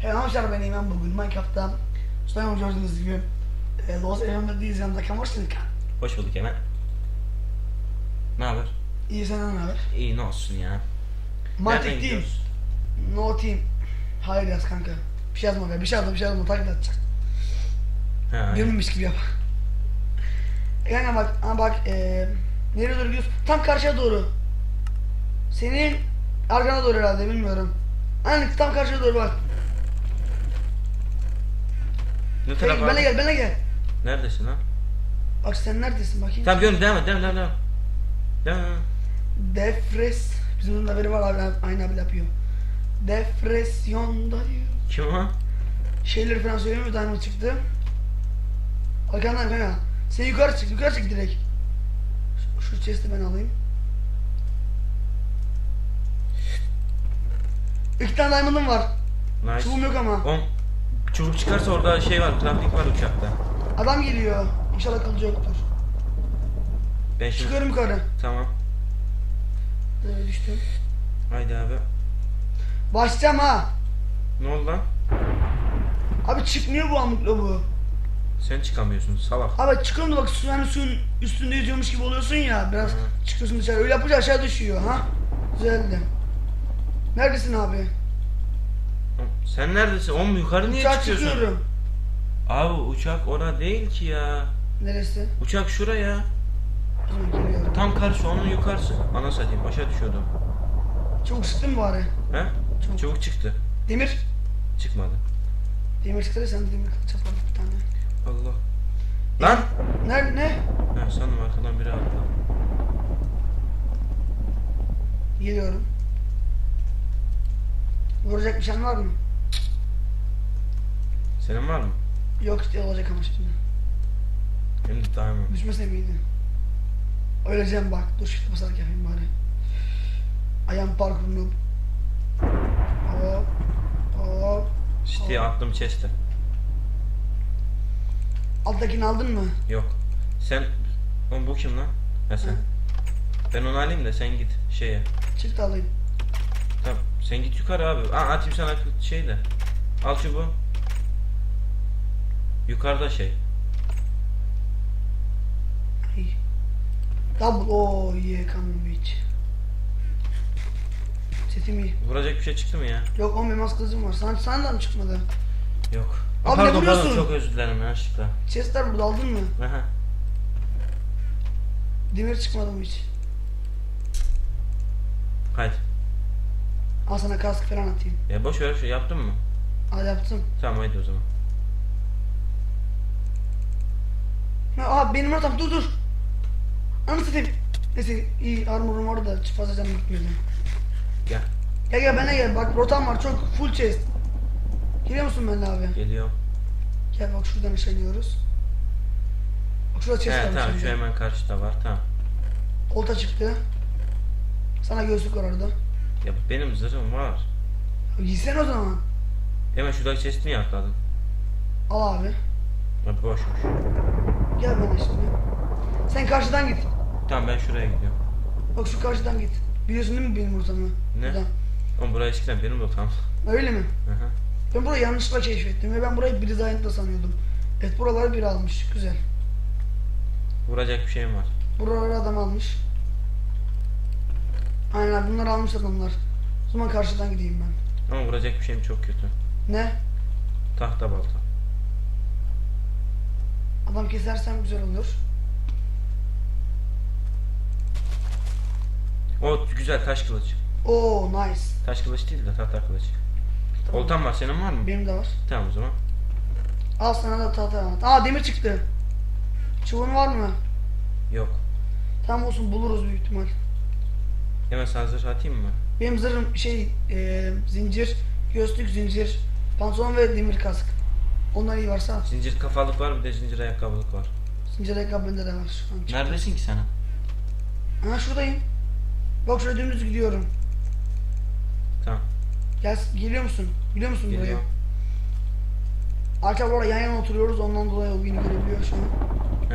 Hey arkadaşlar ben Eymen bugün Minecraft'ta Ustayım gördüğünüz gibi e, Los Elim'deyiz yanımda Kemal Şirinka Hoş bulduk hemen. Ne haber? İyi senden ne haber? İyi ne olsun ya. Mantık Nereden team? No team Hayır yaz kanka Bir şey yazma be bir şey yazma bir şey yazma Ha, aynen. Bilmemiş gibi yap kanka bak ama bak e, Nereye doğru gidiyorsun? Tam karşıya doğru Senin Arkana doğru herhalde bilmiyorum Aynen tam karşıya doğru bak Ne taraf Bana abi? gel bana gel Neredesin lan? Bak sen neredesin bakayım Tamam görün devam et devam devam devam. Devam. devam. Defres Bizim bunun haberi var abi aynı abi yapıyor Depresyondayım Kim o? Şeyleri falan söylemiyor Diamond çıktı Arkandan kanka Sen yukarı çık yukarı çık direkt Şu, şu chest'i ben alayım İki tane diamond'ım var Nice. Çubuğum yok ama On. Çubuk çıkarsa orada şey var, crafting var uçakta. Adam geliyor İnşallah kılıcı yoktur Ben şimdi... Çıkıyorum yukarı Tamam. Böyle düştüm Haydi abi. Başlayacağım ha Ne oldu lan? Abi çıkmıyor bu amıkla bu Sen çıkamıyorsun salak. Abi çıkıyorum da bak su, hani suyun üstünde yüzüyormuş gibi oluyorsun ya biraz Hı. çıkıyorsun dışarı öyle yapınca aşağı düşüyor ha Güzeldi Neredesin abi? Sen neredesin? Oğlum yukarı niye Uçağa çıkıyorsun? çıkıyorum Abi uçak orada değil ki ya. Neresi? Uçak şuraya. Geliyorum. Tam karşı onun yukarısı. Ana satayım aşağı düşüyordum. Çabuk çıktın mı bari? He? Çabuk. Çubuk çıktı. Demir. Çıkmadı. Demir çıktı sen de demir yapalım bir tane. Allah. Lan! Nerede ne? Ha sandım arkadan biri attı. Geliyorum. Vuracak bir şey var mı? Senin var mı? Yok işte olacak ama şimdi. Benim de daha mı? Düşmese miydi? Öleceğim bak. Dur shift basarak yapayım bari. Ayağım parkur noob. Hop. Hop. İşte attım chest'e. Alttakini aldın mı? Yok. Sen... Oğlum bu kim lan? Ha sen. Hı. Ben onu alayım da sen git şeye. Çık da alayım. Tamam sen git yukarı abi. Aa, atayım sana şey de. Al çubuğu. Yukarıda şey. Ay. Double. Oh yeah come on bitch. Setim iyi. Vuracak bir şey çıktı mı ya? Yok 10 elmas kılıcım var. Sana da mı çıkmadı? Yok. Abi ne pardon pardon vuruyorsun? çok özür dilerim yanlışlıkla. Chestler burada aldın mı? Aha. Demir çıkmadı mı hiç? Haydi. Al sana kask falan atayım. Ya boş ver şey yaptın mı? Al yaptım. Tamam haydi o zaman. Ha, Aa benim ortam dur dur. Anı satayım. Neyse iyi armorum var da fazla canım gitmedi. Gel. Gel gel bana gel bak rotam var çok full chest. Geliyor musun benimle abi? Geliyorum. Gel bak şuradan aşağı iniyoruz. Bak şurada chest He var. tamam şu hemen karşıda var tamam. Olta çıktı. Sana göğüslük var orada. Ya benim zırhım var. Giysene o zaman. Hemen şuradaki chest'i niye atladın? Al abi. Ya boşmuş. Gel bana şimdi. Sen karşıdan git. Tamam ben şuraya gidiyorum. Bak şu karşıdan git. Biliyorsun değil mi benim ortamı? Ne? Buradan. Oğlum buraya eskiden benim de tamam. Öyle mi? Aha. Ben burayı yanlışlıkla keşfettim ve ben burayı bir da sanıyordum. Evet buraları biri almış. Güzel. Vuracak bir şeyim var. Buraları adam almış. Aynen bunları almış adamlar. O zaman karşıdan gideyim ben. Ama vuracak bir şeyim çok kötü. Ne? Tahta balta. Adam kesersem güzel olur. O güzel taş kılıç. Oo nice. Taş kılıç değil de tahta kılıç. Tamam. Oltan var senin var mı? Benim de var. Tamam o zaman. Al sana da tahta at. Aa demir çıktı. Çubuğun var mı? Yok. Tamam olsun buluruz büyük ihtimal. Hemen sana zırh atayım mı? Benim zırhım şey e, zincir, göğüslük zincir, pantolon ve demir kask. Onlar iyi varsa at. Zincir kafalık var bir de zincir ayakkabılık var. Zincir ayakkabı bende de var şu an. Neredesin ki sen? Ha şuradayım. Bak şuraya dümdüz gidiyorum. Tamam. Gel, geliyor musun? Biliyor musun burayı? Arkadaşlar bu arada yan yana oturuyoruz ondan dolayı o beni görebiliyor şu an.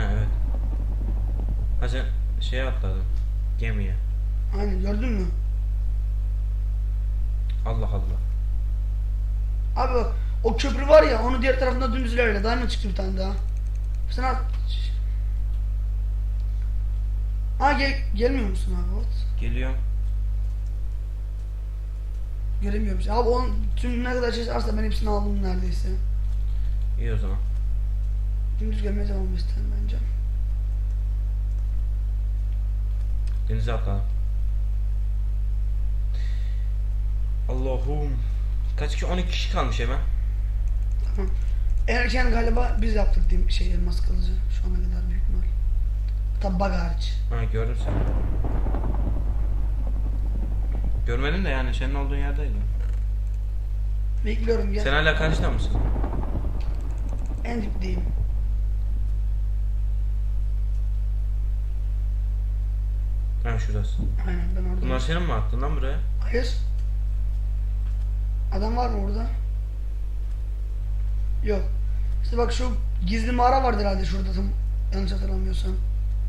Ha evet. Ha sen şeye atladın. Gemiye. Aynen gördün mü? Allah Allah. Abi bak o köprü var ya onu diğer tarafında dümdüz ilerle. Diamond çıktı bir tane daha. Sen at. Ha gel gelmiyor musun abi? What? Geliyorum. Göremiyorum. Abi onun tüm ne kadar şey varsa ben hepsini aldım neredeyse. İyi o zaman. Dümdüz gelmeye devam istedim bence. Denize atladım. Allah'ım. Kaç kişi? 12 kişi kalmış hemen. Tamam. Erken galiba biz yaptık diyeyim şey elmas kılıcı şu ana kadar büyük ihtimal. Tabi bug hariç. Ha gördüm seni. Görmedim de yani senin olduğun yerdeydim. Bekliyorum gel. Sen hala karşıda mısın? En dipteyim. Ha şurası. Aynen ben orada. Bunlar senin mi attın lan buraya? Hayır. Adam var mı orada? Yok. İşte bak şu gizli mağara vardı herhalde şurada tam yanlış hatırlamıyorsam.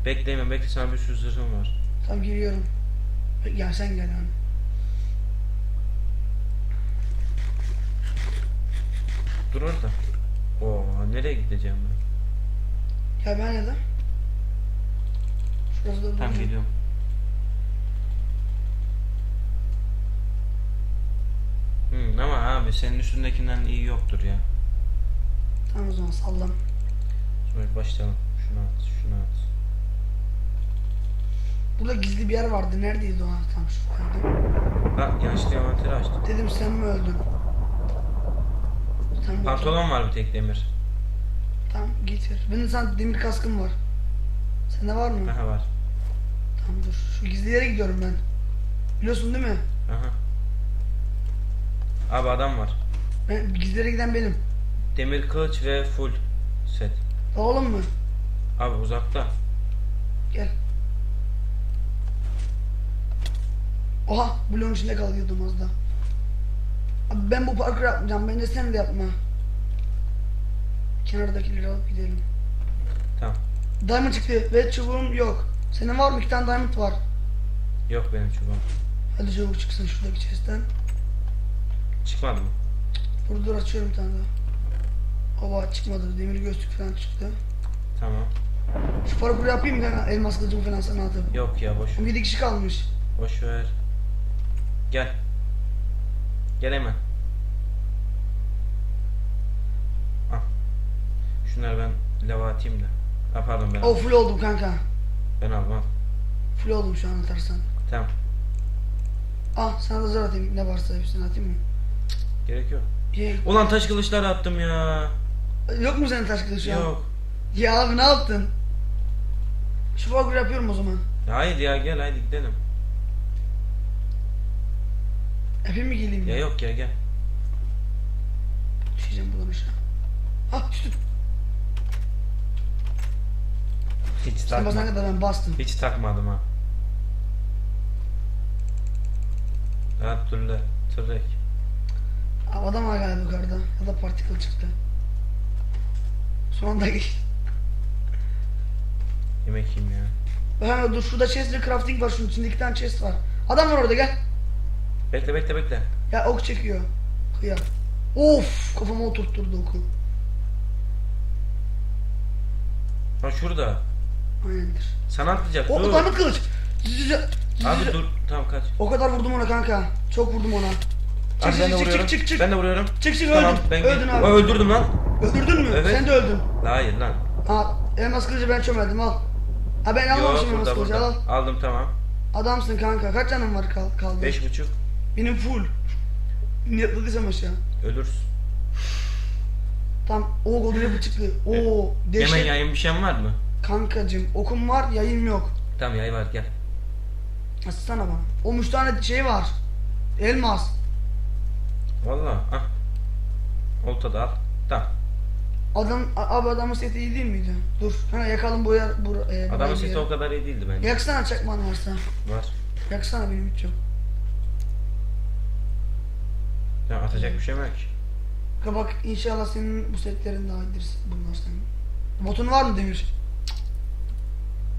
Bekleyeme bekle sana bir sürü zırhım var. Tam giriyorum. Gel sen gel yani. Dur orada. Oo nereye gideceğim ben? Gel ben ya da. Şurası da Tamam geliyorum. Hmm, ama abi senin üstündekinden iyi yoktur ya. Tamam o zaman sallam. Sonra başlayalım. Şunu at, şunu at. Burada gizli bir yer vardı. Neredeydi o? Ha, Tam şuradaydı. Ha yanlışlıkla envanteri açtım. Dedim sen mi öldün? Tamam, Pantolon var bir tek demir. Tamam getir. Benim sana demir kaskım var. Sende var mı? Aha var. Tamam dur. Şu gizli yere gidiyorum ben. Biliyorsun değil mi? Aha. Abi adam var. Ben gizli yere giden benim. Demir kılıç ve full set. Oğlum mu? Abi uzakta. Gel. Oha bloğun içinde kalıyordum az da. Abi ben bu parkur yapmayacağım. Bence sen de yapma. Kenardakileri alıp gidelim. Tamam. Diamond çıktı ve çubuğum yok. Senin var mı? İki tane diamond var. Yok benim çubuğum. Hadi çabuk çıksın şuradaki chest'ten. Çıkmadı mı? Dur dur açıyorum bir tane daha. Ova çıkmadı. Demir gözlük falan çıktı. Tamam. Şu parkuru yapayım mı? Elmas kılıcımı falan sana atıp. Yok ya boş. 7 kişi kalmış. Boş ver. Gel. Gel hemen. Al. Şunları ben lava atayım da. Ha pardon ben O full oldum kanka. Ben aldım al. Full oldum şu an atarsan. Tamam. Ah sana da zar atayım. Ne varsa hepsini atayım mı? Gerek yok. Ye- Ulan taş kılıçlar attım ya. Yok mu senin taş kılıç an? Yok. Ya abi ne yaptın? Şu parkuru yapıyorum o zaman. Haydi ya gel haydi gidelim. Yapayım mı geleyim? Ya yok ya gel. Düşeceğim buradan aşağı. Ah düştüm. Hiç Sen basana takma. kadar ben bastım. Hiç takmadım ha. Rahat dur la. Tırrek. Abi adam hala yukarıda. Ya da particle çıktı. Son anda geçti. Yemek yiyeyim ya. Ha dur şurada chest crafting var şunun içinde iki tane chest var. Adam var orada gel. Bekle bekle bekle. Ya ok çekiyor. Kıya. Of kafama oturtturdu oku. Ha şurada. Aynen. Sana atlayacak. O dur. diamond kılıç. Zı- Abi dur. Tamam kaç. O kadar vurdum ona kanka. Çok vurdum ona. Çık Abi ben de çık çık vuruyorum. çık çık çık. Ben de vuruyorum. Çık çık Tamam öldün. ben öldün abi. Aa, öldürdüm lan. Öldürdün mü? Evet. Sen de öldün. Hayır lan. Ha elmas kılıcı ben çömeldim al. Ha ben Yok almamışım elmas burada kılıcı al. Aldım tamam. Adamsın kanka. Kaç canın var kal kaldı? Beş buçuk. Benim full. Niyetladıysam aşağı. Ölürsün. Tam o golden apple çıktı. Oo Hemen dehşet. yayın bir şeyin var mı? Kankacım okum var yayım yok. Tamam yay var gel. Açsana bana. O üç tane şey var. Elmas. Valla. Ah. Olta da al. Tamam. Adam a- abi adamın seti iyi değil miydi? Dur. Ha yakalım bu yer bu e, Adamın burayı sesi o kadar iyi değildi bence. Yaksana çakman varsa. Var. Yaksana benim hiç yok. Tamam atacak bir şey yok ki? Kanka bak inşallah senin bu setlerin daha iyidir bunlar senin. Botun var mı Demir? Cık.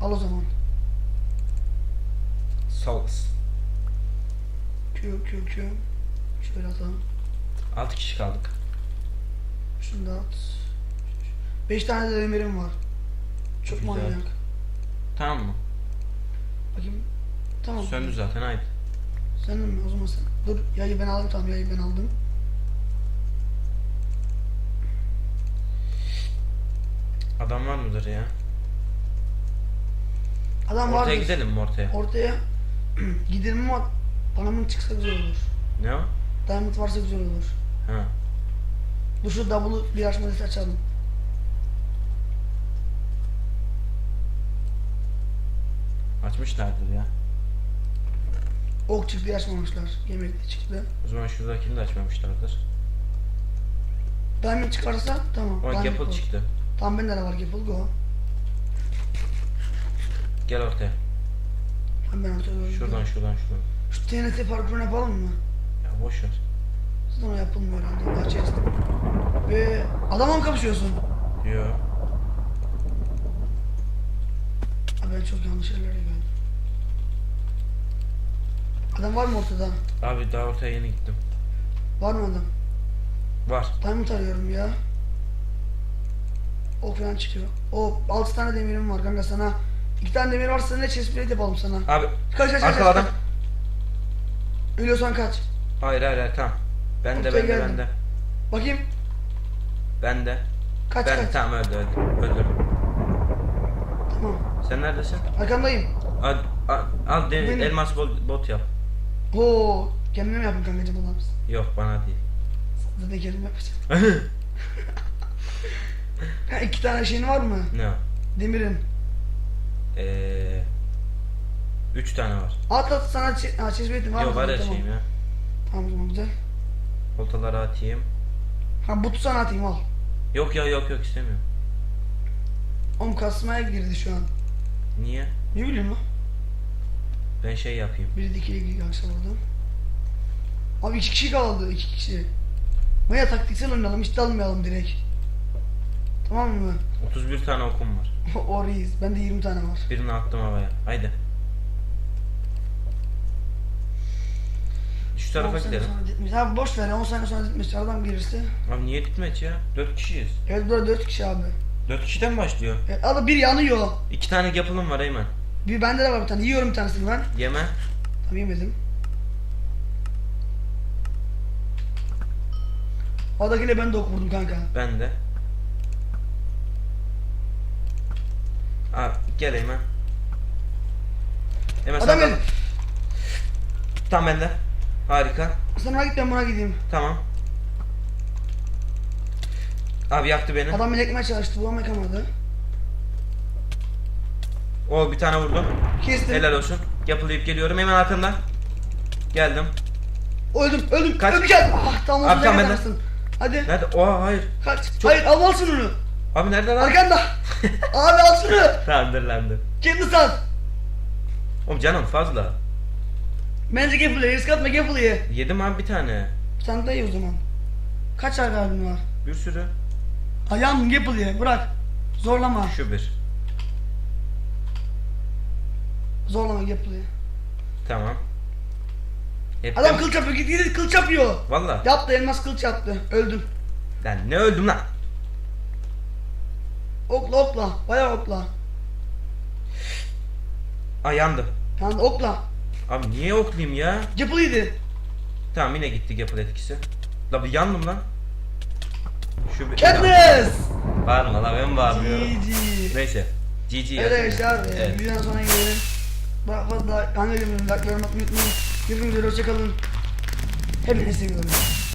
Al o zaman. Olasın. Q Q Q. Şöyle atalım. 6 kişi kaldık. Şunu da at. 5 tane de demirim var. Çok Güzel. manyak. Tamam mı? Bakayım. Tamam. Söndü zaten haydi. Sen mi? O zaman sen. Dur yayı ben aldım tamam yayı ben aldım. Adam var mıdır ya? Adam var Ortaya gidelim mi ortaya? Ortaya gidelim ama Diamond çıksa güzel olur. Ne o? Diamond varsa güzel olur. Ha. Dur şu double'ı bir açmadıysa açalım. Açmışlardır ya. Ok çıktı açmamışlar. Yemek de çıktı. O zaman şuradakini de açmamışlardır. Diamond çıkarsa tamam. O Diamond Gapple çıktı. Tamam bende de var Gapple go. Gel ortaya. Tamam ben ortaya doğru Şuradan gidiyorum. şuradan şuradan. Şu TNT parkurunu yapalım mı? Ya boş ver. Zaten o yapılmıyor herhalde. Daha chest. Ve adamla mı kapışıyorsun? Yo. Abi ben çok yanlış yerlere geldim. Adam var mı ortada? Abi daha ortaya yeni gittim. Var mı adam? Var. Diamond arıyorum ya. O falan çıkıyor. O 6 tane demirim var kanka sana. 2 tane demir varsa ne chest plate yapalım sana. Abi Kaç kaç kaç. kaç. Ölüyorsan kaç. Hayır hayır hayır tamam. Bende Ortaya bende geldim. bende. Bakayım. Bende. Kaç Ben kaç. tamam öldü öldü. Öldü. Tamam. Sen neredesin? Arkandayım. Al, al, al de- Benim. elmas bot, bot yap. Oo, kendime mi yapayım kankacım adam mısın? Yok bana değil. Zaten kendim yapacağım. Ha, iki tane şeyin var mı? ne o? Demirin. Eee... Üç tane var. At at sana çe- ha, plate'im var Yok mı? var her Tamam. şeyim ya. Tamam o zaman güzel. Oltaları atayım. Ha butu sana atayım al. Yok ya yok yok istemiyorum. Oğlum kasmaya girdi şu an. Niye? Ne bileyim lan. Ben şey yapayım. Biri dikili gibi akşam oldu. Abi iki kişi kaldı iki kişi. Maya taktiksel oynayalım hiç dalmayalım direkt. Tamam mı? 31 tane okum var. o reis. Bende 20 tane var. Birini attım havaya. Haydi. Şu tarafa 10 saniye gidelim. Abi boş ver ya 10 saniye sonra gitmiş. Adam gelirse. Abi niye gitmeç ya? 4 kişiyiz. Evet burada 4 kişi abi. 4 kişiden başlıyor. Evet, abi bir yanıyor. 2 tane yapılım var Eymen. Bir bende de var bir tane. Yiyorum bir tanesini ben. Yeme. Tamam yemedim. Oradakiyle ben de ok vurdum kanka. Ben de. Abi gel Eymen. Eymen Adam sen geldi. Tamam bende. Harika. Sen ona git ben buna gideyim. Tamam. Abi yaktı beni. Adam beni ekmeye çalıştı. Bulamayamadı. O bir tane vurdum. Kestim. Helal olsun. Yapılayıp geliyorum hemen arkandan. Geldim. Öldüm, öldüm. Kaç? Öpeceğim. Ah tamam. Abi, tamam, ben ben de. Hadi. Nerede? Oha hayır. Kaç. Çok- Hayır al alsın onu. Abi nerede lan? Arkanda. Abi al şunu. Tamam dur lan dur. Kendi sal. Oğlum canım fazla. Bence Gapple'ye risk atma Gapple'ye. Yedim abi bir tane. Sen de iyi o zaman. Kaç kalbin var? Bir sürü. Ayağım Gapple'ye bırak. Zorlama. Şu bir. Zorlama Gapple'ye. Tamam. Hep Adam kılıç yapıyor. Git git kılıç yapıyor. Valla. Yaptı elmas kılıç yaptı. Öldüm. Lan ne öldüm lan? Okla okla. Bayağı okla. Ay yandım. Yani okla. Abi niye oklayayım ya? Gapple'ydı. Tamam yine gitti Gapple etkisi. La bir yandım lan. Şu bir... Katniss. Bağırma la ben bağırmıyorum. GG. Neyse. GG Evet arkadaşlar. Evet. Evet. Videodan sonra gelelim. Daha fazla kanka görmeyin. Like, yorum atmayı unutmayın. Görüşmek üzere. Hoşçakalın. Hepinizi seviyorum.